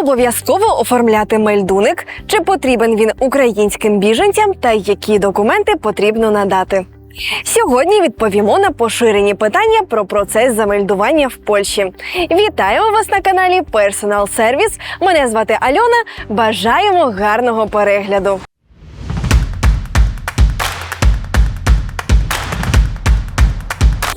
обов'язково оформляти мельдуник? Чи потрібен він українським біженцям та які документи потрібно надати? Сьогодні відповімо на поширені питання про процес замельдування в Польщі. Вітаю вас на каналі Personal Service. Мене звати Альона. Бажаємо гарного перегляду.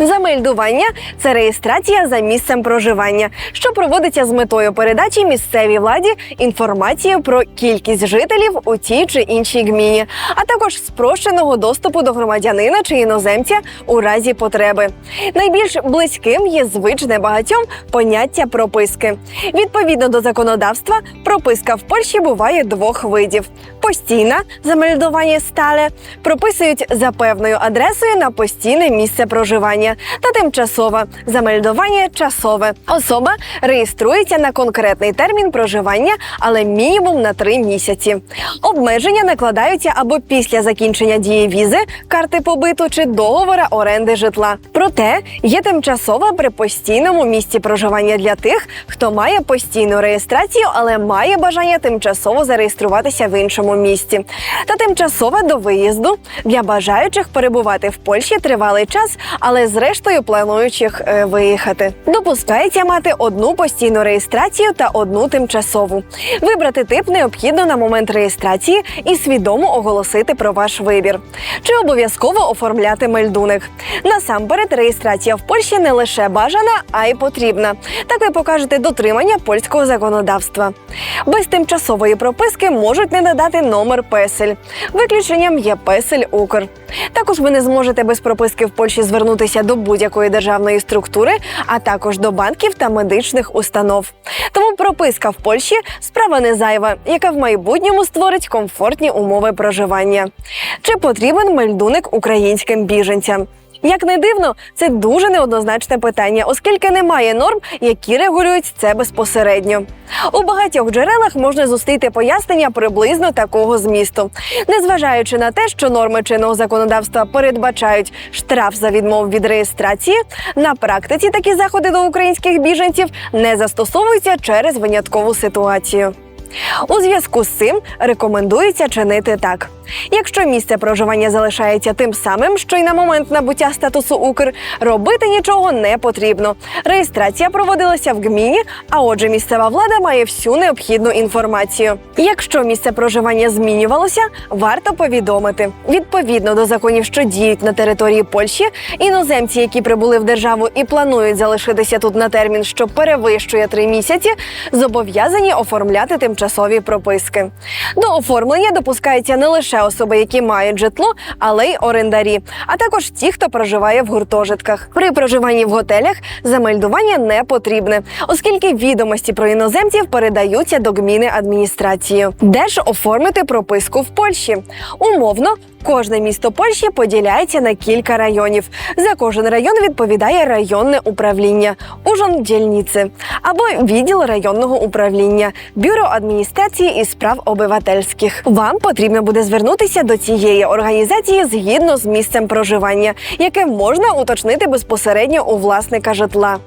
Замельдування це реєстрація за місцем проживання, що проводиться з метою передачі місцевій владі інформації про кількість жителів у тій чи іншій гміні, а також спрощеного доступу до громадянина чи іноземця у разі потреби. Найбільш близьким є звичне багатьом поняття прописки. Відповідно до законодавства, прописка в Польщі буває двох видів: постійна замельдування стале прописують за певною адресою на постійне місце проживання та тимчасове замельдування часове. Особа реєструється на конкретний термін проживання, але мінімум на три місяці. Обмеження накладаються або після закінчення дії візи, карти побиту чи договора оренди житла. Проте є тимчасова при постійному місці проживання для тих, хто має постійну реєстрацію, але має бажання тимчасово зареєструватися в іншому місті. Та тимчасове до виїзду для бажаючих перебувати в Польщі тривалий час, але зрештою плануючих е, виїхати. Допускається мати одну постійну реєстрацію та одну тимчасову. Вибрати тип необхідно на момент реєстрації і свідомо оголосити про ваш вибір. Чи обов'язково оформляти мельдуник? Насамперед, реєстрація в Польщі не лише бажана, а й потрібна. Так ви покажете дотримання польського законодавства. Без тимчасової прописки можуть не надати номер песель. Виключенням є песель Укр. Також ви не зможете без прописки в Польщі звернутися до будь-якої державної структури, а також до банків та медичних установ. Тому прописка в Польщі справа не зайва, яка в майбутньому створить комфортні умови проживання. Чи потрібен мельдуник українським біженцям? Як не дивно, це дуже неоднозначне питання, оскільки немає норм, які регулюють це безпосередньо. У багатьох джерелах можна зустріти пояснення приблизно такого змісту, незважаючи на те, що норми чинного законодавства передбачають штраф за відмову від реєстрації. На практиці такі заходи до українських біженців не застосовуються через виняткову ситуацію. У зв'язку з цим рекомендується чинити так: якщо місце проживання залишається тим самим, що й на момент набуття статусу Укр, робити нічого не потрібно. Реєстрація проводилася в гміні, а отже, місцева влада має всю необхідну інформацію. Якщо місце проживання змінювалося, варто повідомити. Відповідно до законів, що діють на території Польщі, іноземці, які прибули в державу і планують залишитися тут на термін, що перевищує три місяці, зобов'язані оформляти тимчасові прописки. До оформлення допускаються не лише особи, які мають житло, але й орендарі, а також ті, хто проживає в гуртожитках. При проживанні в готелях замельдування не потрібне, оскільки відомості про іноземців передаються до гміни адміністрації. Де ж оформити прописку в Польщі? Умовно. Кожне місто Польщі поділяється на кілька районів. За кожен район відповідає районне управління Ужон дільниці або відділ районного управління, бюро адміністрації і справ обивательських. Вам потрібно буде звернутися до цієї організації згідно з місцем проживання, яке можна уточнити безпосередньо у власника житла.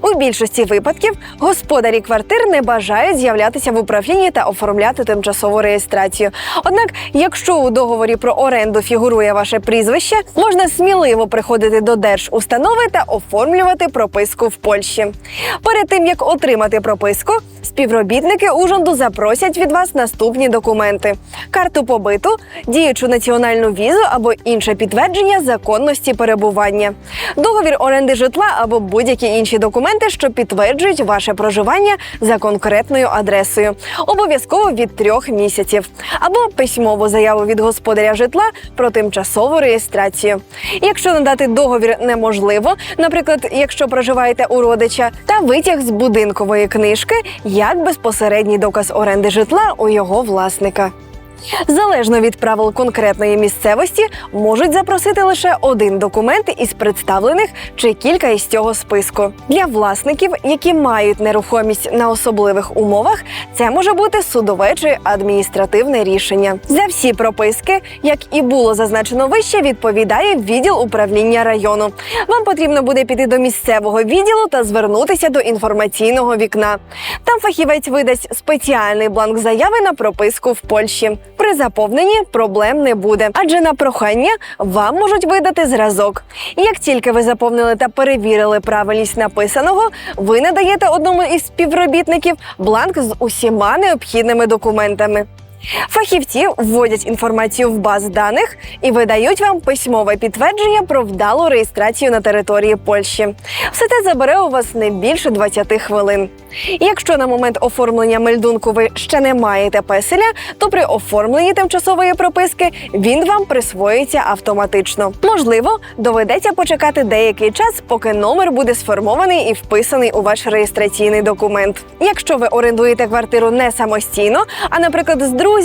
У більшості випадків господарі квартир не бажають з'являтися в управлінні та оформляти тимчасову реєстрацію. Однак, якщо у договорі про оренду фігурує ваше прізвище, можна сміливо приходити до держустанови та оформлювати прописку в Польщі. Перед тим як отримати прописку, співробітники Ужонду запросять від вас наступні документи: карту побиту, діючу національну візу або інше підтвердження законності перебування, договір оренди житла або будь-які інші документи, що підтверджують ваше проживання за конкретною адресою, обов'язково від трьох місяців, або письмову заяву від господаря житла про тимчасову реєстрацію. Якщо надати договір неможливо, наприклад, якщо проживаєте у родича, та витяг з будинкової книжки як безпосередній доказ оренди житла у його власника. Залежно від правил конкретної місцевості, можуть запросити лише один документ із представлених чи кілька із цього списку. Для власників, які мають нерухомість на особливих умовах, це може бути судове чи адміністративне рішення. За всі прописки, як і було зазначено вище, відповідає відділ управління району. Вам потрібно буде піти до місцевого відділу та звернутися до інформаційного вікна. Там фахівець видасть спеціальний бланк заяви на прописку в Польщі. При заповненні проблем не буде, адже на прохання вам можуть видати зразок. Як тільки ви заповнили та перевірили правильність написаного, ви надаєте одному із співробітників бланк з усіма необхідними документами. Фахівці вводять інформацію в баз даних і видають вам письмове підтвердження про вдалу реєстрацію на території Польщі. Все це забере у вас не більше 20 хвилин. Якщо на момент оформлення мельдунку ви ще не маєте песеля, то при оформленні тимчасової прописки він вам присвоїться автоматично. Можливо, доведеться почекати деякий час, поки номер буде сформований і вписаний у ваш реєстраційний документ. Якщо ви орендуєте квартиру не самостійно, а наприклад з друзями,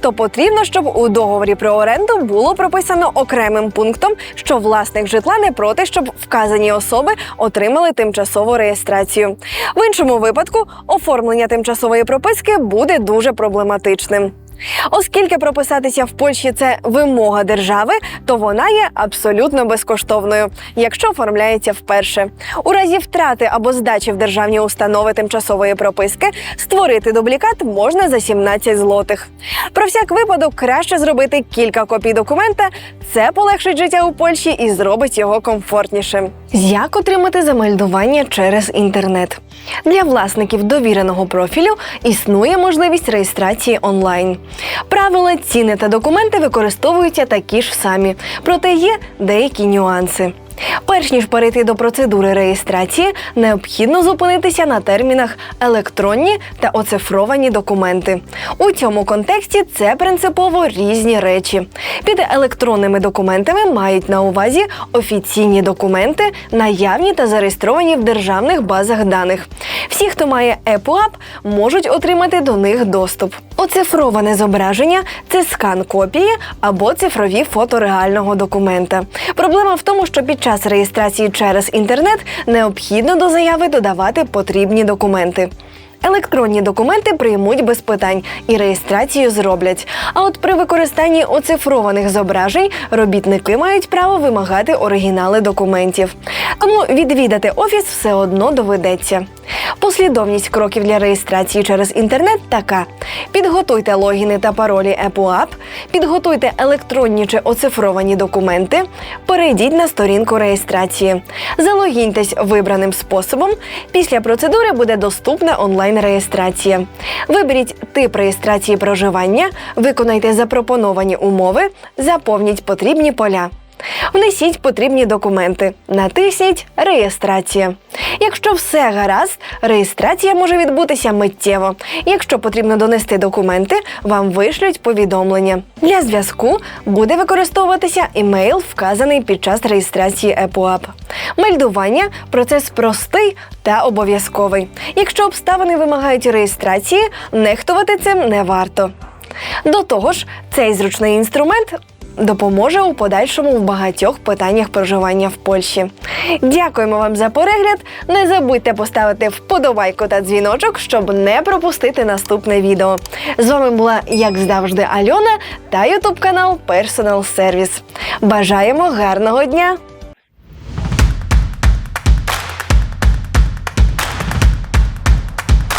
то потрібно, щоб у договорі про оренду було прописано окремим пунктом, що власник житла не проти, щоб вказані особи отримали тимчасову реєстрацію. В іншому випадку оформлення тимчасової прописки буде дуже проблематичним. Оскільки прописатися в Польщі це вимога держави, то вона є абсолютно безкоштовною, якщо оформляється вперше. У разі втрати або здачі в державні установи тимчасової прописки створити дублікат можна за 17 злотих. Про всяк випадок краще зробити кілька копій документа. Це полегшить життя у Польщі і зробить його комфортнішим. Як отримати замельдування через інтернет? Для власників довіреного профілю існує можливість реєстрації онлайн. Правила, ціни та документи використовуються такі ж самі, проте є деякі нюанси. Перш ніж перейти до процедури реєстрації, необхідно зупинитися на термінах електронні та оцифровані документи. У цьому контексті це принципово різні речі. Під електронними документами мають на увазі офіційні документи, наявні та зареєстровані в державних базах даних. Всі, хто має EPUAP, можуть отримати до них доступ. Оцифроване зображення це скан копії або цифрові фото реального документа. Проблема в тому, що під час реєстрації через інтернет необхідно до заяви додавати потрібні документи. Електронні документи приймуть без питань і реєстрацію зроблять. А от при використанні оцифрованих зображень робітники мають право вимагати оригінали документів. Тому відвідати офіс все одно доведеться. Послідовність кроків для реєстрації через інтернет така: підготуйте логіни та паролі EPUAP, підготуйте електронні чи оцифровані документи, перейдіть на сторінку реєстрації, залогіньтесь вибраним способом. Після процедури буде доступна онлайн-реєстрація. Виберіть тип реєстрації проживання, виконайте запропоновані умови, заповніть потрібні поля. Внесіть потрібні документи, натисніть Реєстрація. Якщо все гаразд, реєстрація може відбутися миттєво. Якщо потрібно донести документи, вам вишлють повідомлення. Для зв'язку буде використовуватися імейл, вказаний під час реєстрації EPUAP. Мельдування процес простий та обов'язковий. Якщо обставини вимагають реєстрації, нехтувати цим не варто. До того ж, цей зручний інструмент допоможе у подальшому в багатьох питаннях проживання в Польщі. Дякуємо вам за перегляд. Не забудьте поставити вподобайку та дзвіночок, щоб не пропустити наступне відео. З вами була, як завжди, Альона та ютуб канал Personal Service. Бажаємо гарного дня!